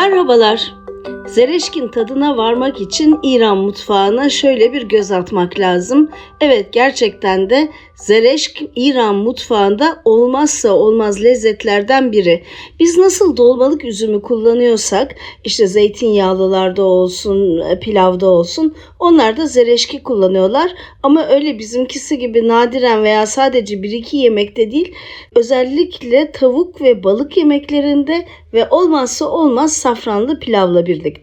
Merhabalar. Zereşkin tadına varmak için İran mutfağına şöyle bir göz atmak lazım. Evet gerçekten de zereşk İran mutfağında olmazsa olmaz lezzetlerden biri. Biz nasıl dolmalık üzümü kullanıyorsak işte zeytinyağlılarda olsun, pilavda olsun onlar da zereşki kullanıyorlar. Ama öyle bizimkisi gibi nadiren veya sadece bir iki yemekte değil özellikle tavuk ve balık yemeklerinde ve olmazsa olmaz safranlı pilavla birlikte.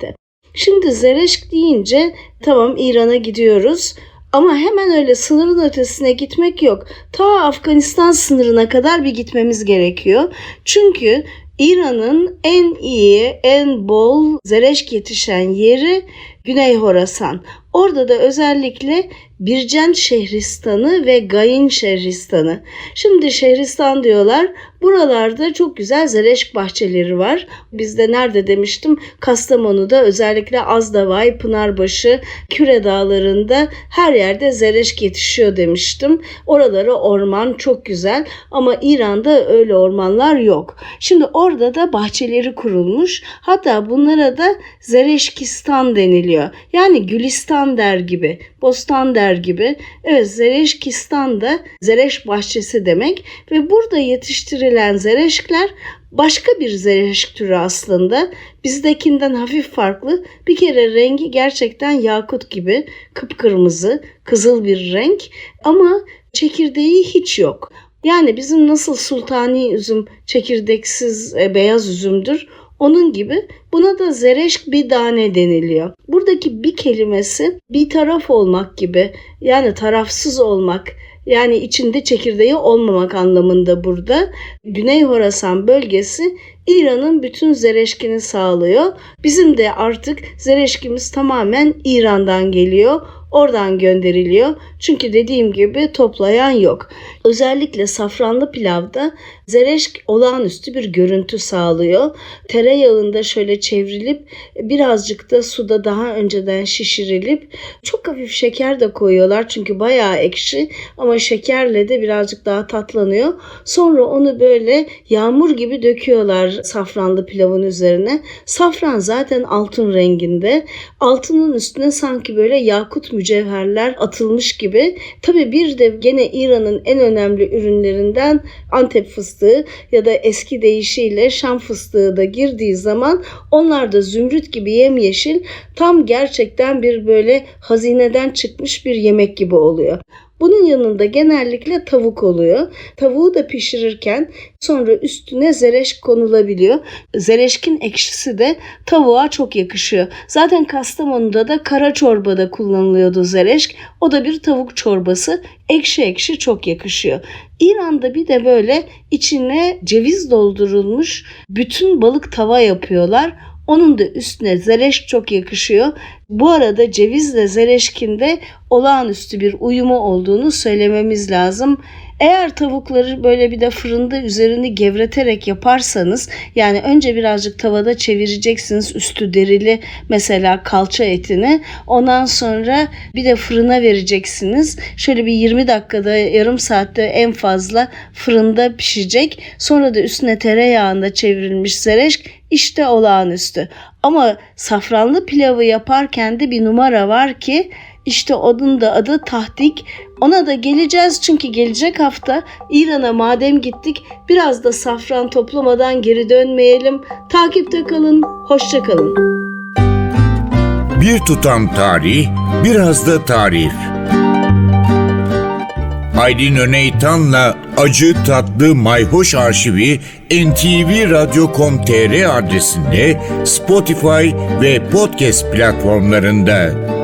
Şimdi zereşk deyince tamam İran'a gidiyoruz ama hemen öyle sınırın ötesine gitmek yok. Ta Afganistan sınırına kadar bir gitmemiz gerekiyor. Çünkü İran'ın en iyi, en bol zereşk yetişen yeri Güney Horasan. Orada da özellikle Bircen Şehristanı ve Gayin Şehristanı. Şimdi Şehristan diyorlar. Buralarda çok güzel zereşk bahçeleri var. Bizde nerede demiştim? Kastamonu'da özellikle Azdavay, Pınarbaşı, Küre Dağları'nda her yerde zereşk yetişiyor demiştim. Oraları orman çok güzel ama İran'da öyle ormanlar yok. Şimdi orada da bahçeleri kurulmuş. Hatta bunlara da Zereşkistan deniliyor. Yani Gülistan der gibi, Bostan der gibi. Evet Zereşkistan da Zereş bahçesi demek ve burada yetiştirilen zereşkler başka bir zereşk türü aslında. Bizdekinden hafif farklı. Bir kere rengi gerçekten yakut gibi kıpkırmızı, kızıl bir renk ama çekirdeği hiç yok. Yani bizim nasıl sultani üzüm çekirdeksiz e, beyaz üzümdür. Onun gibi buna da zereşk bir tane deniliyor. Buradaki bir kelimesi bir taraf olmak gibi yani tarafsız olmak yani içinde çekirdeği olmamak anlamında burada. Güney Horasan bölgesi İran'ın bütün zereşkini sağlıyor. Bizim de artık zereşkimiz tamamen İran'dan geliyor. Oradan gönderiliyor. Çünkü dediğim gibi toplayan yok. Özellikle safranlı pilavda zereşk olağanüstü bir görüntü sağlıyor. Tereyağında şöyle çevrilip birazcık da suda daha önceden şişirilip çok hafif şeker de koyuyorlar. Çünkü bayağı ekşi ama şekerle de birazcık daha tatlanıyor. Sonra onu böyle yağmur gibi döküyorlar safranlı pilavın üzerine. Safran zaten altın renginde. Altının üstüne sanki böyle yakut mücevherler atılmış gibi. Tabi bir de gene İran'ın en önemli ürünlerinden Antep fıstığı ya da eski deyişiyle Şam fıstığı da girdiği zaman onlar da zümrüt gibi yemyeşil tam gerçekten bir böyle hazineden çıkmış bir yemek gibi oluyor. Bunun yanında genellikle tavuk oluyor. Tavuğu da pişirirken sonra üstüne zereşk konulabiliyor. Zereşkin ekşisi de tavuğa çok yakışıyor. Zaten Kastamonu'da da kara çorbada kullanılıyordu zereşk. O da bir tavuk çorbası. Ekşi ekşi çok yakışıyor. İran'da bir de böyle içine ceviz doldurulmuş bütün balık tava yapıyorlar. Onun da üstüne zereşk çok yakışıyor. Bu arada cevizle zereşkin de olağanüstü bir uyumu olduğunu söylememiz lazım. Eğer tavukları böyle bir de fırında üzerini gevreterek yaparsanız yani önce birazcık tavada çevireceksiniz üstü derili mesela kalça etini ondan sonra bir de fırına vereceksiniz. Şöyle bir 20 dakikada yarım saatte en fazla fırında pişecek. Sonra da üstüne tereyağında çevrilmiş zereşk işte olağanüstü. Ama safranlı pilavı yaparken de bir numara var ki işte onun da adı tahdik. Ona da geleceğiz çünkü gelecek hafta İran'a madem gittik biraz da safran toplamadan geri dönmeyelim. Takipte kalın, hoşça kalın. Bir tutam tarih, biraz da tarif. Aylin Öneytan'la Acı Tatlı Mayhoş Arşivi ntvradio.com.tr adresinde Spotify ve podcast platformlarında.